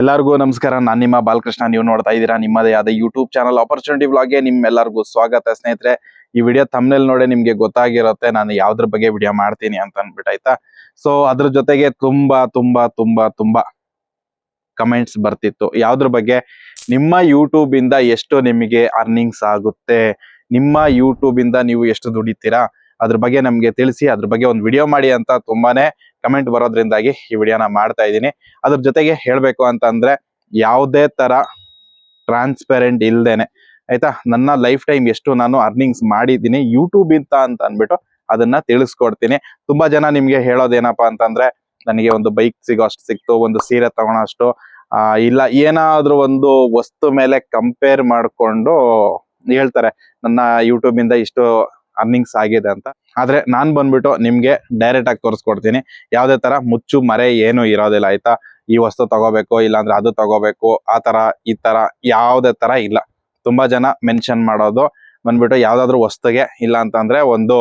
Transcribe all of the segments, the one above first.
ಎಲ್ಲರಿಗೂ ನಮಸ್ಕಾರ, ನಾನು ನಿಮ್ಮ ಬಾಲಕೃಷ್ಣ. ನೀವು ನೋಡ್ತಾ ಇದ್ದೀರಾ ನಿಮ್ಮದೇ ಆದ ಯೂಟ್ಯೂಬ್ ಚಾನಲ್ ಆಪರ್ಚುನಿಟಿ ಬ್ಲಾಗ್ಗೆ ನಿಮ್ಮೆಲ್ಲರಿಗೂ ಸ್ವಾಗತ ಸ್ನೇಹಿತರೆ. ಈ ವಿಡಿಯೋ ತಮ್ಮನೇಲಿ ನೋಡಿ ನಿಮ್ಗೆ ಗೊತ್ತಾಗಿರುತ್ತೆ, ನಾನು ಯಾವ್ದ್ರ ಬಗ್ಗೆ ವಿಡಿಯೋ ಮಾಡ್ತೀನಿ ಅಂತ ಅನ್ಬಿಟ್ಟು ಆಯ್ತಾ ಸೊ ಅದ್ರ ಜೊತೆಗೆ ತುಂಬಾ ತುಂಬಾ ತುಂಬಾ ತುಂಬಾ ಕಮೆಂಟ್ಸ್ ಬರ್ತಿತ್ತು. ಯಾವ್ದ್ರ ಬಗ್ಗೆ? ನಿಮ್ಮ ಯೂಟ್ಯೂಬ್ ಇಂದ ಎಷ್ಟು ನಿಮಗೆ ಅರ್ನಿಂಗ್ಸ್ ಆಗುತ್ತೆ? ನಿಮ್ಮ ಯೂಟ್ಯೂಬ್ ಇಂದ ನೀವು ಎಷ್ಟು ದುಡಿತೀರಾ? ಅದ್ರ ಬಗ್ಗೆ ನಮಗೆ ತಿಳಿಸಿ, ಅದ್ರ ಬಗ್ಗೆ ಒಂದು ವಿಡಿಯೋ ಮಾಡಿ ಅಂತ ತುಂಬಾನೇ ಕಮೆಂಟ್ ಬರೋದ್ರಿಂದಾಗಿ ಈ ವಿಡಿಯೋನ ಮಾಡ್ತಾ ಇದ್ದೀನಿ. ಅದ್ರ ಜೊತೆಗೆ ಹೇಳಬೇಕು ಅಂತಂದ್ರೆ ಯಾವುದೇ ತರ ಟ್ರಾನ್ಸ್ಪೆರೆಂಟ್ ಇಲ್ದೇನೆ, ಆಯ್ತಾ? ನನ್ನ ಲೈಫ್ ಟೈಮ್ ಎಷ್ಟು ನಾನು ಅರ್ನಿಂಗ್ಸ್ ಮಾಡಿದ್ದೀನಿ ಯೂಟ್ಯೂಬ್ ಇಂತ ಅಂತ ಅಂದ್ಬಿಟ್ಟು ಅದನ್ನ ತಿಳಿಸ್ಕೊಡ್ತೀನಿ. ತುಂಬಾ ಜನ ನಿಮ್ಗೆ ಹೇಳೋದೇನಪ್ಪ ಅಂತಂದ್ರೆ, ನನಗೆ ಒಂದು ಬೈಕ್ ಸಿಗೋ ಅಷ್ಟು ಸಿಕ್ತು, ಒಂದು ಸೀರೆ ತಗೊಳೋಷ್ಟು ಆ, ಇಲ್ಲ, ಏನಾದ್ರೂ ಒಂದು ವಸ್ತು ಮೇಲೆ ಕಂಪೇರ್ ಮಾಡ್ಕೊಂಡು ಹೇಳ್ತಾರೆ. ನನ್ನ ಯೂಟ್ಯೂಬ್ ಇಂದ ಇಷ್ಟು ಅರ್ನಿಂಗ್ಸ್ ಆಗಿದೆ ಅಂತ. ಆದ್ರೆ ನಾನ್ ಬಂದ್ಬಿಟ್ಟು ನಿಮ್ಗೆ ಡೈರೆಕ್ಟ್ ಆಗಿ ತೋರಿಸ್ಕೊಡ್ತೀನಿ. ಯಾವ್ದೇ ತರ ಮುಚ್ಚು, ಮರೆ ಏನು ಇರೋದಿಲ್ಲ, ಆಯ್ತಾ? ಈ ವಸ್ತು ತಗೋಬೇಕು, ಇಲ್ಲಾಂದ್ರೆ ಅದು ತಗೋಬೇಕು, ಆ ತರ, ಈ ತರ, ಯಾವ್ದೇ ತರ ಇಲ್ಲ. ತುಂಬಾ ಜನ ಮೆನ್ಷನ್ ಮಾಡೋದು ಬಂದ್ಬಿಟ್ಟು ಯಾವ್ದಾದ್ರು ವಸ್ತುಗೆ ಇಲ್ಲ ಅಂತಂದ್ರೆ ಒಂದು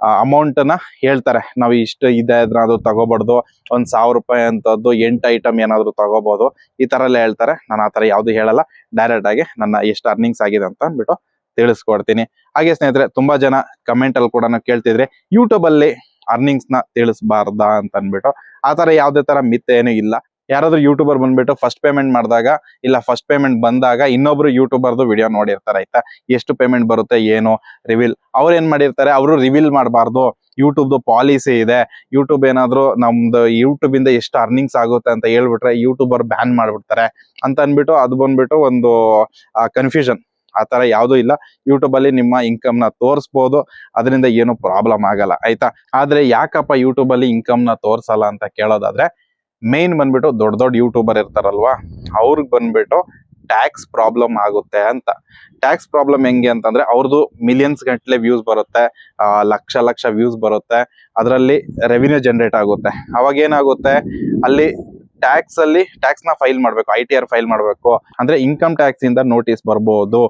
ಅಮೌಂಟ್ನ ಹೇಳ್ತಾರೆ. ನಾವು ಇಷ್ಟು ಇದೆ ಅದು ತಗೋಬಾರ್ದು, ಒಂದ್ ಸಾವಿರ ರೂಪಾಯಿ ಅಂತದ್ದು, ಎಂಟು ಐಟಮ್ ಏನಾದ್ರು ತಗೋಬಹುದು ಈ ತರ ಎಲ್ಲ ಹೇಳ್ತಾರೆ. ನಾನು ಆ ತರ ಯಾವ್ದು ಹೇಳಲ್ಲ. ಡೈರೆಕ್ಟ್ ಆಗಿ ನನ್ನ ಎಷ್ಟು ಅರ್ನಿಂಗ್ಸ್ ಆಗಿದೆ ಅಂತ ಅಂದ್ಬಿಟ್ಟು ತಿಳಿಸ್ಕೊಡ್ತೀನಿ. ಹಾಗೆ ಸ್ನೇಹಿತರೆ, ತುಂಬಾ ಜನ ಕಮೆಂಟ್ ಅಲ್ಲಿ ಕೂಡ ಕೇಳ್ತಿದ್ರೆ ಯೂಟ್ಯೂಬ್ ಅಲ್ಲಿ ಅರ್ನಿಂಗ್ಸ್ನ ತಿಳಿಸಬಾರ್ದಾ ಅಂತ ಅನ್ಬಿಟ್ಟು ಆ ತರ ಯಾವ್ದೇ ತರ ಮಿತ್ ಏನು ಇಲ್ಲ. ಯಾರಾದ್ರೂ ಯೂಟ್ಯೂಬರ್ ಬಂದ್ಬಿಟ್ಟು ಫಸ್ಟ್ ಪೇಮೆಂಟ್ ಮಾಡಿದಾಗ, ಇಲ್ಲ ಫಸ್ಟ್ ಪೇಮೆಂಟ್ ಬಂದಾಗ ಇನ್ನೊಬ್ರು ಯೂಟ್ಯೂಬರ್ದು ವಿಡಿಯೋ ನೋಡಿರ್ತಾರೆ, ಆಯ್ತಾ? ಎಷ್ಟು ಪೇಮೆಂಟ್ ಬರುತ್ತೆ, ಏನು ರಿವೀಲ್ ಅವ್ರು ಏನ್ ಮಾಡಿರ್ತಾರೆ, ಅವರು ರಿವೀಲ್ ಮಾಡಬಾರ್ದು. ಯೂಟ್ಯೂಬ್ದು ಪಾಲಿಸಿ ಇದೆ. ಯೂಟ್ಯೂಬ್ ಏನಾದ್ರು ನಮ್ದು ಯೂಟ್ಯೂಬ್ ಇಂದ ಎಷ್ಟು ಅರ್ನಿಂಗ್ಸ್ ಆಗುತ್ತೆ ಅಂತ ಹೇಳ್ಬಿಟ್ರೆ ಯೂಟ್ಯೂಬರ್ ಬ್ಯಾನ್ ಮಾಡ್ಬಿಡ್ತಾರೆ ಅಂತ ಅನ್ಬಿಟ್ಟು ಅದು ಬಂದ್ಬಿಟ್ಟು ಒಂದು ಕನ್ಫ್ಯೂಷನ್ ಆ ತರ ಯಾವ್ದು ಇಲ್ಲ. ಯೂಟ್ಯೂಬ್ ಅಲ್ಲಿ ನಿಮ್ಮ ಇನ್ಕಮ್ನ ತೋರಿಸ್ಬೋದು. ಅದರಿಂದ ಏನು ಪ್ರಾಬ್ಲಮ್ ಆಗಲ್ಲ, ಆಯ್ತಾ? ಆದ್ರೆ ಯಾಕಪ್ಪ ಯೂಟ್ಯೂಬ್ ಅಲ್ಲಿ ಇನ್ಕಮ್ನ ತೋರಿಸಲ್ಲ ಅಂತ ಕೇಳೋದಾದ್ರೆ ಮೇನ್ ಬಂದ್ಬಿಟ್ಟು ದೊಡ್ಡ ದೊಡ್ಡ ಯೂಟ್ಯೂಬರ್ ಇರ್ತಾರಲ್ವಾ, ಅವ್ರಿಗೆ ಬಂದ್ಬಿಟ್ಟು ಟ್ಯಾಕ್ಸ್ ಪ್ರಾಬ್ಲಮ್ ಆಗುತ್ತೆ ಅಂತ. ಟ್ಯಾಕ್ಸ್ ಪ್ರಾಬ್ಲಮ್ ಹೆಂಗೆ ಅಂತಂದ್ರೆ ಅವ್ರದ್ದು ಮಿಲಿಯನ್ಸ್ ಗಂಟ್ಲೆ ವ್ಯೂಸ್ ಬರುತ್ತೆ ಲಕ್ಷ ಲಕ್ಷ ವ್ಯೂಸ್ ಬರುತ್ತೆ. ಅದರಲ್ಲಿ ರೆವಿನ್ಯೂ ಜನರೇಟ್ ಆಗುತ್ತೆ. ಅವಾಗ ಏನಾಗುತ್ತೆ, ಅಲ್ಲಿ ಟ್ಯಾಕ್ಸ್ ಅಲ್ಲಿ ಟ್ಯಾಕ್ಸ್ನ ಫೈಲ್ ಮಾಡ್ಬೇಕು ಐ ಟಿ ಆರ್ ಫೈಲ್ ಮಾಡ್ಬೇಕು. ಅಂದ್ರೆ ಇನ್ಕಮ್ ಟ್ಯಾಕ್ಸ್ ಇಂದ ನೋಟಿಸ್ ಬರ್ಬೋದು.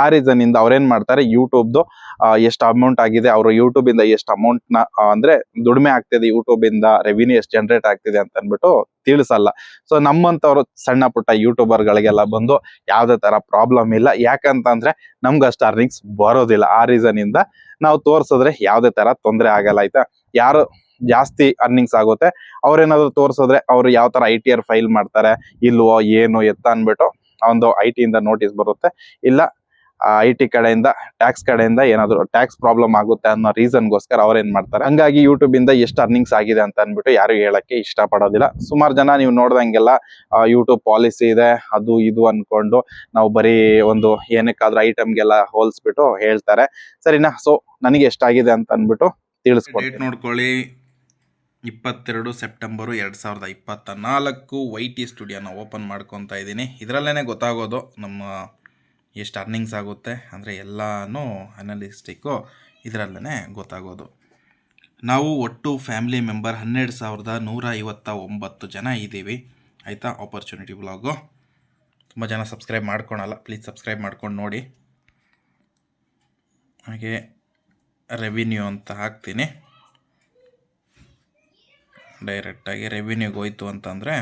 ಆ ರೀಸನ್ ಇಂದ ಅವ್ರೇನ್ ಮಾಡ್ತಾರೆ ಯೂಟ್ಯೂಬ್ದು ಎಷ್ಟು ಅಮೌಂಟ್ ಆಗಿದೆ, ಅವರು ಯೂಟ್ಯೂಬ್ ಇಂದ ಎಷ್ಟು ಅಮೌಂಟ್ನ ಅಂದ್ರೆ ದುಡಿಮೆ ಆಗ್ತಿದೆ ಯೂಟ್ಯೂಬ್ ಇಂದ ರೆವಿನ್ಯೂ ಎಷ್ಟು ಜನರೇಟ್ ಆಗ್ತಿದೆ ಅಂತ ಅಂದ್ಬಿಟ್ಟು ತಿಳಿಸಲ್ಲ. ಸೊ ನಮ್ಮಂತವ್ರು ಸಣ್ಣ ಪುಟ್ಟ ಯೂಟ್ಯೂಬರ್ ಗಳಿಗೆಲ್ಲ ಬಂದು ಯಾವ್ದೇ ತರ ಪ್ರಾಬ್ಲಮ್ ಇಲ್ಲ. ಯಾಕಂತಂದ್ರೆ ನಮ್ಗೆ ಅಷ್ಟು ಅರ್ನಿಂಗ್ಸ್ ಬರೋದಿಲ್ಲ. ಆ ರೀಸನ್ ಇಂದ ನಾವು ತೋರ್ಸಿದ್ರೆ ಯಾವ್ದೇ ತರ ತೊಂದರೆ ಆಗಲ್ಲ, ಆಯ್ತಾ? ಯಾರು ಜಾಸ್ತಿ ಅರ್ನಿಂಗ್ಸ್ ಆಗುತ್ತೆ. ಅವ್ರೇನಾದ್ರು ತೋರಿಸಿದ್ರೆ ಅವ್ರು ಯಾವ ತರ ಐ ಟಿ ಆರ್ ಫೈಲ್ ಮಾಡ್ತಾರೆ ಇಲ್ವೋ ಏನು ಎತ್ತ ಅನ್ಬಿಟ್ಟು ಒಂದು ಐ ಟಿ ಇಂದ ನೋಟಿಸ್ ಬರುತ್ತೆ. ಇಲ್ಲ ಐ ಟಿ ಕಡೆಯಿಂದ ಟ್ಯಾಕ್ಸ್ ಕಡೆಯಿಂದ ಏನಾದ್ರು ಟ್ಯಾಕ್ಸ್ ಪ್ರಾಬ್ಲಮ್ ಆಗುತ್ತೆ ಅನ್ನೋ ರೀಸನ್ಗೋಸ್ಕರ ಅವ್ರು ಏನ್ ಮಾಡ್ತಾರೆ. ಹಂಗಾಗಿ ಯೂಟ್ಯೂಬ್ ಇಂದ ಎಷ್ಟು ಅರ್ನಿಂಗ್ಸ್ ಆಗಿದೆ ಅಂತ ಅನ್ಬಿಟ್ಟು ಯಾರು ಹೇಳಕ್ಕೆ ಇಷ್ಟಪಡೋದಿಲ್ಲ. ಸುಮಾರು ಜನ ನೀವು ನೋಡ್ದಂಗೆಲ್ಲ ಯೂಟ್ಯೂಬ್ ಪಾಲಿಸಿ ಇದೆ ಅದು ಇದು ಅನ್ಕೊಂಡು ನಾವು ಬರೀ ಒಂದು ಏನಕ್ಕಾದ್ರೂ ಐಟಮ್ಗೆಲ್ಲ ಹೋಲಿಸ್ಬಿಟ್ಟು ಹೇಳ್ತಾರೆ. ಸರಿನಾ? ಸೊ ನನಗೆ ಎಷ್ಟಾಗಿದೆ ಅಂತ ಅನ್ಬಿಟ್ಟು ತಿಳಿಸ್ಕೊಡಿ ನೋಡ್ಕೊಳ್ಳಿ. ಇಪ್ಪತ್ತೆರಡು ಸೆಪ್ಟೆಂಬರು ಎರಡು ಸಾವಿರದ ಇಪ್ಪತ್ತ ನಾಲ್ಕು ವೈ ಟಿ ಸ್ಟುಡಿಯೋನ ಓಪನ್ ಮಾಡ್ಕೊತಾ ಇದ್ದೀನಿ. ಇದರಲ್ಲೇ ಗೊತ್ತಾಗೋದು ನಮ್ಮ ಎಷ್ಟು ಅರ್ನಿಂಗ್ಸ್ ಆಗುತ್ತೆ ಅಂದರೆ ಎಲ್ಲನೂ ಅನಲಿಸ್ಟಿಕ್ಕು ಇದರಲ್ಲೇ ಗೊತ್ತಾಗೋದು. ನಾವು ಒಟ್ಟು ಫ್ಯಾಮಿಲಿ ಮೆಂಬರ್ ಹನ್ನೆರಡು ಸಾವಿರದ ನೂರ ಐವತ್ತ ಒಂಬತ್ತು ಜನ ಇದ್ದೀವಿ. ಆಯಿತಾ? ಆಪರ್ಚುನಿಟಿ ಬ್ಲಾಗು ತುಂಬ ಜನ ಸಬ್ಸ್ಕ್ರೈಬ್ ಮಾಡ್ಕೊಳಲ್ಲ. ಪ್ಲೀಸ್ ಸಬ್ಸ್ಕ್ರೈಬ್ ಮಾಡ್ಕೊಂಡು ನೋಡಿ. ಹಾಗೆ ರೆವಿನ್ಯೂ ಅಂತ ಹಾಕ್ತೀನಿ. ಡೈರೆಕ್ಟಾಗಿ ರೆವಿನ್ಯೂಗೆ ಹೋಯ್ತು ಅಂತಂದರೆ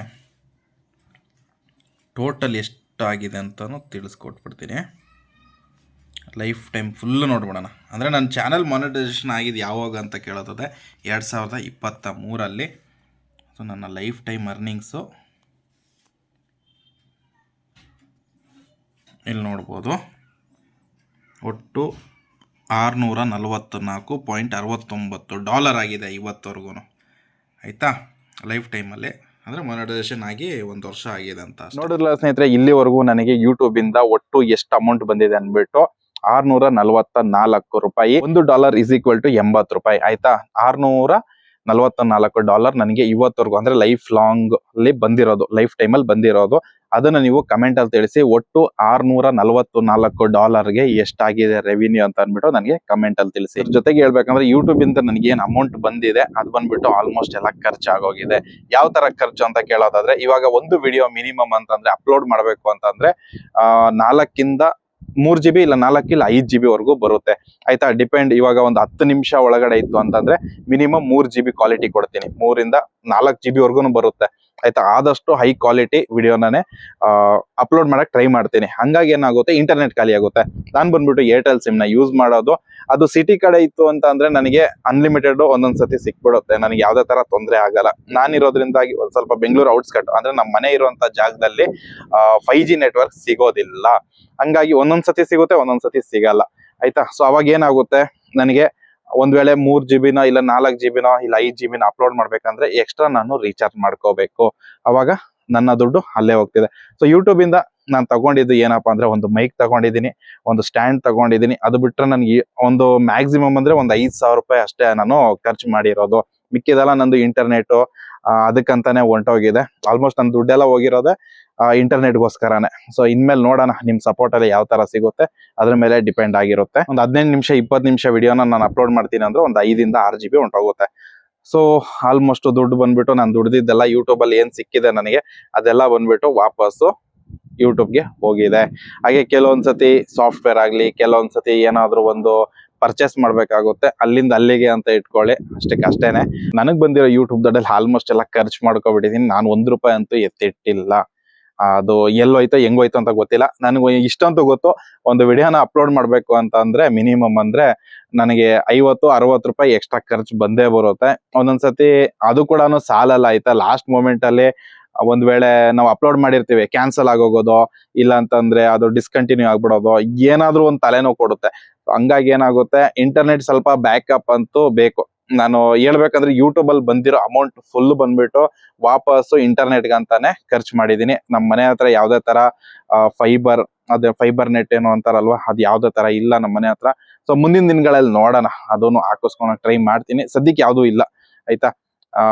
ಟೋಟಲ್ ಎಷ್ಟು ಆಗಿದೆ ಅಂತಲೂ ತಿಳಿಸ್ಕೊಟ್ಬಿಡ್ತೀನಿ. ಲೈಫ್ ಟೈಮ್ ಫುಲ್ಲು ನೋಡ್ಬಿಡೋಣ. ಅಂದರೆ ನನ್ನ ಚಾನಲ್ ಮಾನಿಟೈಸೇಷನ್ ಆಗಿದೆ ಯಾವಾಗ ಅಂತ ಕೇಳೋದಾದ್ರೆ ಎರಡು ಸಾವಿರದ ಇಪ್ಪತ್ತ ಮೂರಲ್ಲಿ ಸೊ ನನ್ನ ಲೈಫ್ ಟೈಮ್ ಅರ್ನಿಂಗ್ಸು ಇಲ್ಲಿ ನೋಡ್ಬೋದು. ಒಟ್ಟು ಆರುನೂರ ನಲವತ್ತ ನಾಲ್ಕು ಪಾಯಿಂಟ್ ಅರವತ್ತೊಂಬತ್ತು ಡಾಲರ್ ಆಗಿದೆ ಇವತ್ತವರೆಗೂ ಆಯಿತಾ? ಲೈಫ್ ಟೈಮಲ್ಲಿ ಅಂದ್ರೆ ಮೊನಟೈಸೇಷನ್ ಆಗಿ ಒಂದು ವರ್ಷ ಆಗಿದೆ ಅಂತ. ನೋಡಿದ್ರಲ್ಲ ಸ್ನೇಹಿತರೆ, ಇಲ್ಲಿವರೆಗೂ ನನಗೆ ಯೂಟ್ಯೂಬ್ ಇಂದ ಒಟ್ಟು ಎಷ್ಟು ಅಮೌಂಟ್ ಬಂದಿದೆ ಅನ್ಬಿಟ್ಟು ಆರ್ನೂರ ನಲವತ್ತ ನಾಲ್ಕು ರೂಪಾಯಿ. ಒಂದು ಡಾಲರ್ ಇಸ್ ಈಕ್ವಲ್ ಟು ಎಂಬತ್ತು ರೂಪಾಯಿ. ಆಯ್ತಾ? ಆರ್ನೂರ ನಲವತ್ತ ನಾಲ್ಕು ಡಾಲರ್ ನನಗೆ ಇವತ್ತವರೆಗೂ, ಅಂದ್ರೆ ಲೈಫ್ ಲಾಂಗ್ ಅಲ್ಲಿ ಬಂದಿರೋದು ಲೈಫ್ ಟೈಮ್ ಅಲ್ಲಿ ಬಂದಿರೋದು. ಅದನ್ನ ನೀವು ಕಮೆಂಟ್ ಅಲ್ಲಿ ತಿಳಿಸಿ, ಒಟ್ಟು ಆರ್ನೂರ ನಲವತ್ತು ನಾಲ್ಕು ಡಾಲರ್ಗೆ ಎಷ್ಟಾಗಿದೆ ರೆವಿನ್ಯೂ ಅಂತ ಅಂದ್ಬಿಟ್ಟು ನನಗೆ ಕಮೆಂಟ್ ಅಲ್ಲಿ ತಿಳಿಸಿ. ಜೊತೆಗೆ ಹೇಳ್ಬೇಕಂದ್ರೆ ಯೂಟ್ಯೂಬ್ ಇಂದ ನನಗೆ ಏನು ಅಮೌಂಟ್ ಬಂದಿದೆ, ಅದು ಬಂದ್ಬಿಟ್ಟು ಆಲ್ಮೋಸ್ಟ್ ಎಲ್ಲ ಖರ್ಚಾಗೋಗಿದೆ ಯಾವ ತರ ಖರ್ಚು ಅಂತ ಕೇಳೋದಾದ್ರೆ, ಇವಾಗ ಒಂದು ವಿಡಿಯೋ ಮಿನಿಮಮ್ ಅಂತಂದ್ರೆ ಅಪ್ಲೋಡ್ ಮಾಡಬೇಕು ಅಂತಂದ್ರೆ ನಾಲ್ಕಿಂದ ಮೂರ್ ಜಿ ಬಿ ಇಲ್ಲ ನಾಲ್ಕು ಇಲ್ಲ ಐದ್ ಜಿ ಬಿ ವರೆಗೂ ಬರುತ್ತೆ. ಆಯ್ತಾ? ಡಿಪೆಂಡ್ ಇವಾಗ ಒಂದು ಹತ್ತು ನಿಮಿಷ ಒಳಗಡೆ ಇತ್ತು ಅಂತಂದ್ರೆ ಮಿನಿಮಮ್ ಮೂರ್ ಜಿ ಬಿ ಕ್ವಾಲಿಟಿ ಕೊಡ್ತೀನಿ. ಮೂರಿಂದ ನಾಲ್ಕು ಜಿ ಬಿ ವರ್ಗು ಬರುತ್ತೆ. ಆಯ್ತಾ? ಆದಷ್ಟು ಹೈ ಕ್ವಾಲಿಟಿ ವಿಡಿಯೋನೇ ಅಪ್ಲೋಡ್ ಮಾಡಕ್ ಟ್ರೈ ಮಾಡ್ತೀನಿ. ಹಂಗಾಗಿ ಏನಾಗುತ್ತೆ? ಇಂಟರ್ನೆಟ್ ಖಾಲಿ ಆಗುತ್ತೆ. ನಾನು ಬಂದ್ಬಿಟ್ಟು ಏರ್ಟೆಲ್ ಸಿಮ್ನ ಯೂಸ್ ಮಾಡೋದು, ಅದು ಸಿಟಿ ಕಡೆ ಇತ್ತು ಅಂತ ಅಂದ್ರೆ ನನಗೆ ಅನ್ಲಿಮಿಟೆಡ್ ಒಂದೊಂದ್ಸತಿ ಸಿಕ್ಬಿಡುತ್ತೆ. ನನಗೆ ಯಾವ್ದೇ ತರ ತೊಂದರೆ ಆಗಲ್ಲ. ನಾನಿರೋದ್ರಿಂದಾಗಿ ಒಂದ್ ಸ್ವಲ್ಪ ಬೆಂಗಳೂರು ಔಟ್ಸ್ಕಟ್ ಅಂದ್ರೆ ನಮ್ಮ ಮನೆ ಇರುವಂತ ಜಾಗದಲ್ಲಿ ಫೈವ್ ಜಿ ನೆಟ್ವರ್ಕ್ ಸಿಗೋದಿಲ್ಲ. ಹಂಗಾಗಿ ಒಂದೊಂದ್ಸತಿ ಸಿಗುತ್ತೆ, ಒಂದೊಂದ್ಸತಿ ಸಿಗಲ್ಲ. ಆಯ್ತಾ? ಸೊ ಅವಾಗ ಏನಾಗುತ್ತೆ? ನನಗೆ ಒಂದ್ ವೇಳೆ ಮೂರ್ ಜಿ ನ ಇಲ್ಲ ನಾಲ್ಕ್ ಜಿ ಬಿನೋ ಇಲ್ಲ ಐದ್ ಜಿ ನ ಅಪ್ಲೋಡ್ ಮಾಡ್ಬೇಕಂದ್ರೆ ಎಕ್ಸ್ಟ್ರಾ ನಾನು ರೀಚಾರ್ಜ್ ಮಾಡ್ಕೋಬೇಕು. ಅವಾಗ ನನ್ನ ದುಡ್ಡು ಅಲ್ಲೇ ಹೋಗ್ತಿದೆ. ಸೊ ಯೂಟ್ಯೂಬ್ ಇಂದ ನಾನು ತಗೊಂಡಿದ್ದು ಏನಪ್ಪಾ ಅಂದ್ರೆ ಒಂದು ಮೈಕ್ ತಗೊಂಡಿದ್ದೀನಿ, ಒಂದು ಸ್ಟ್ಯಾಂಡ್ ತಗೊಂಡಿದ್ದೀನಿ. ಅದು ಬಿಟ್ರೆ ನನಗೆ ಒಂದು ಮ್ಯಾಕ್ಸಿಮಮ್ ಅಂದ್ರೆ ಒಂದು ಐದ್ ಸಾವಿರ ರೂಪಾಯಿ ಅಷ್ಟೇ ನಾನು ಖರ್ಚು ಮಾಡಿರೋದು. ಮಿಕ್ಕಿದೆಲ್ಲ ನಂದು ಇಂಟರ್ನೆಟ್ ಅದಕ್ಕಂತಾನೆ ಹೊಂಟೋಗಿದೆ. ಆಲ್ಮೋಸ್ಟ್ ನನ್ನ ದುಡ್ಡೆಲ್ಲ ಹೋಗಿರೋದೆ ಇಂಟರ್ನೆಟ್ಗೋಸ್ಕರನೇ ಸೊ ಇನ್ಮೇಲೆ ನೋಡೋಣ ನಿಮ್ಮ ಸಪೋರ್ಟ್ ಅಲ್ಲಿ ಯಾವ ತರ ಸಿಗುತ್ತೆ, ಅದ್ರ ಮೇಲೆ ಡಿಪೆಂಡ್ ಆಗಿರುತ್ತೆ. ಒಂದು ಹದಿನೈದು ನಿಮಿಷ, ಇಪ್ಪತ್ತು ನಿಮಿಷ ವಿಡಿಯೋನ ನಾನು ಅಪ್ಲೋಡ್ ಮಾಡ್ತೀನಿ ಅಂದ್ರೆ ಒಂದು ಐದಿಂದ ಆರು ಜಿ ಬಿ ಹೊಂಟೋಗುತ್ತೆ ಸೊ ಆಲ್ಮೋಸ್ಟ್ ದುಡ್ಡು ಬಂದ್ಬಿಟ್ಟು ನಾನು ದುಡ್ದಿದ್ದೆಲ್ಲ ಯೂಟ್ಯೂಬಲ್ಲಿ ಏನ್ ಸಿಕ್ಕಿದೆ ನನಗೆ, ಅದೆಲ್ಲ ಬಂದ್ಬಿಟ್ಟು ವಾಪಸ್ಸು ಯೂಟ್ಯೂಬ್ಗೆ ಹೋಗಿದೆ. ಹಾಗೆ ಕೆಲವೊಂದ್ಸತಿ ಸಾಫ್ಟ್ವೇರ್ ಆಗ್ಲಿ, ಕೆಲವೊಂದ್ಸತಿ ಏನಾದ್ರೂ ಒಂದು ಪರ್ಚೇಸ್ ಮಾಡಬೇಕಾಗುತ್ತೆ, ಅಲ್ಲಿಂದ ಅಲ್ಲಿಗೆ ಅಂತ ಇಟ್ಕೊಳ್ಳಿ. ಅಷ್ಟಕ್ಕೆ ಅಷ್ಟೇನೆ. ನನಗೆ ಬಂದಿರೋ ಯೂಟ್ಯೂಬ್ ದೊಡ್ಡಲ್ಲಿ ಆಲ್ಮೋಸ್ಟ್ ಎಲ್ಲ ಖರ್ಚು ಮಾಡ್ಕೊಬಿಟ್ಟಿದೀನಿ. ನಾನು ಒಂದ್ ರೂಪಾಯಿ ಅಂತೂ ಎತ್ತಿಟ್ಟಿಲ್ಲ. ಅದು ಎಲ್ಲೋಯ್ತೋ, ಹೆಂಗೋಯ್ತು ಅಂತ ಗೊತ್ತಿಲ್ಲ. ನನಗೆ ಇಷ್ಟಂತೂ ಗೊತ್ತು. ಒಂದು ವಿಡಿಯೋನ ಅಪ್ಲೋಡ್ ಮಾಡಬೇಕು ಅಂತ ಅಂದ್ರೆ, ಮಿನಿಮಮ್ ಅಂದ್ರೆ ನನಗೆ ಐವತ್ತು, ಅರವತ್ತು ರೂಪಾಯಿ ಎಕ್ಸ್ಟ್ರಾ ಖರ್ಚು ಬಂದೇ ಬರುತ್ತೆ. ಒಂದೊಂದ್ಸತಿ ಅದು ಕೂಡ ಸಾಲಲ್ಲ ಆಯ್ತಾ? ಲಾಸ್ಟ್ ಮೂಮೆಂಟ್ ಅಲ್ಲಿ ಒಂದ್ ವೇಳೆ ನಾವು ಅಪ್ಲೋಡ್ ಮಾಡಿರ್ತೀವಿ, ಕ್ಯಾನ್ಸಲ್ ಆಗೋಗೋದು, ಇಲ್ಲ ಅಂತಂದ್ರೆ ಅದು ಡಿಸ್ಕಂಟಿನ್ಯೂ ಆಗ್ಬಿಡೋದು, ಏನಾದ್ರೂ ಒಂದು ತಲೆನೋವು ಕೊಡುತ್ತೆ. ಹಂಗಾಗಿ ಏನಾಗುತ್ತೆ? ಇಂಟರ್ನೆಟ್ ಸ್ವಲ್ಪ ಬ್ಯಾಕಪ್ ಅಂತೂ ಬೇಕು. ನಾನು ಹೇಳ್ಬೇಕಂದ್ರೆ ಯೂಟ್ಯೂಬ್ ಅಲ್ಲಿ ಬಂದಿರೋ ಅಮೌಂಟ್ ಫುಲ್ ಬಂದ್ಬಿಟ್ಟು ವಾಪಸ್ ಇಂಟರ್ನೆಟ್ಗೆ ಅಂತಾನೆ ಖರ್ಚು ಮಾಡಿದೀನಿ ನಮ್ಮ ಮನೆ ಹತ್ರ ಯಾವ್ದೇ ತರ ಫೈಬರ್ ಅದೇ ಫೈಬರ್ ನೆಟ್ ಏನೋ ಅಂತಾರಲ್ವಾ, ಅದು ಯಾವ್ದೇ ತರ ಇಲ್ಲ ನಮ್ಮ ಮನೆ ಹತ್ರ. ಸೊ ಮುಂದಿನ ದಿನಗಳಲ್ಲಿ ನೋಡೋಣ, ಅದನ್ನು ಹಾಕಿಸ್ಕೊಳಕ್ ಟ್ರೈ ಮಾಡ್ತೀನಿ. ಸದ್ಯಕ್ಕೆ ಯಾವ್ದು ಇಲ್ಲ, ಆಯ್ತಾ?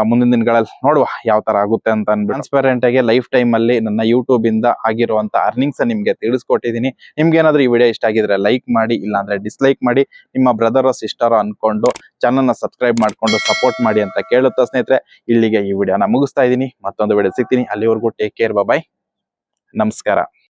ಮುಂದಿನ ದಿನಗಳಲ್ಲಿ ನೋಡುವ ಯಾವ ತರ ಆಗುತ್ತೆ ಅಂತ ಅನ್ಬಿಟ್ಟು ಟ್ರಾನ್ಸ್ಪರೆಂಟ್ ಆಗಿ ಲೈಫ್ ಟೈಮ್ ಅಲ್ಲಿ ನನ್ನ ಯೂಟ್ಯೂಬ್ ಇಂದ ಆಗಿರುವಂತ ಅರ್ನಿಂಗ್ಸ್ ನಿಮ್ಗೆ ತಿಳಿಸ್ಕೊಟ್ಟಿದ್ದೀನಿ. ನಿಮ್ಗೆ ಏನಾದ್ರೂ ಈ ವಿಡಿಯೋ ಇಷ್ಟ ಆಗಿದ್ರೆ ಲೈಕ್ ಮಾಡಿ, ಇಲ್ಲಾಂದ್ರೆ ಡಿಸ್ಲೈಕ್ ಮಾಡಿ, ನಿಮ್ಮ ಬ್ರದರ್ ಸಿಸ್ಟರ್ ಅನ್ಕೊಂಡು ಚಾನಲ್ನ ಸಬ್ಸ್ಕ್ರೈಬ್ ಮಾಡ್ಕೊಂಡು ಸಪೋರ್ಟ್ ಮಾಡಿ ಅಂತ ಕೇಳುತ್ತಾ ಸ್ನೇಹಿತರೆ, ಇಲ್ಲಿಗೆ ಈ ವಿಡಿಯೋನ ಮುಗಿಸ್ತಾ ಇದ್ದೀನಿ. ಮತ್ತೊಂದು ವಿಡಿಯೋ ಸಿಗ್ತೀನಿ. ಅಲ್ಲಿವರೆಗೂ ಟೇಕ್ ಕೇರ್ ಬಾಯ್ ನಮಸ್ಕಾರ.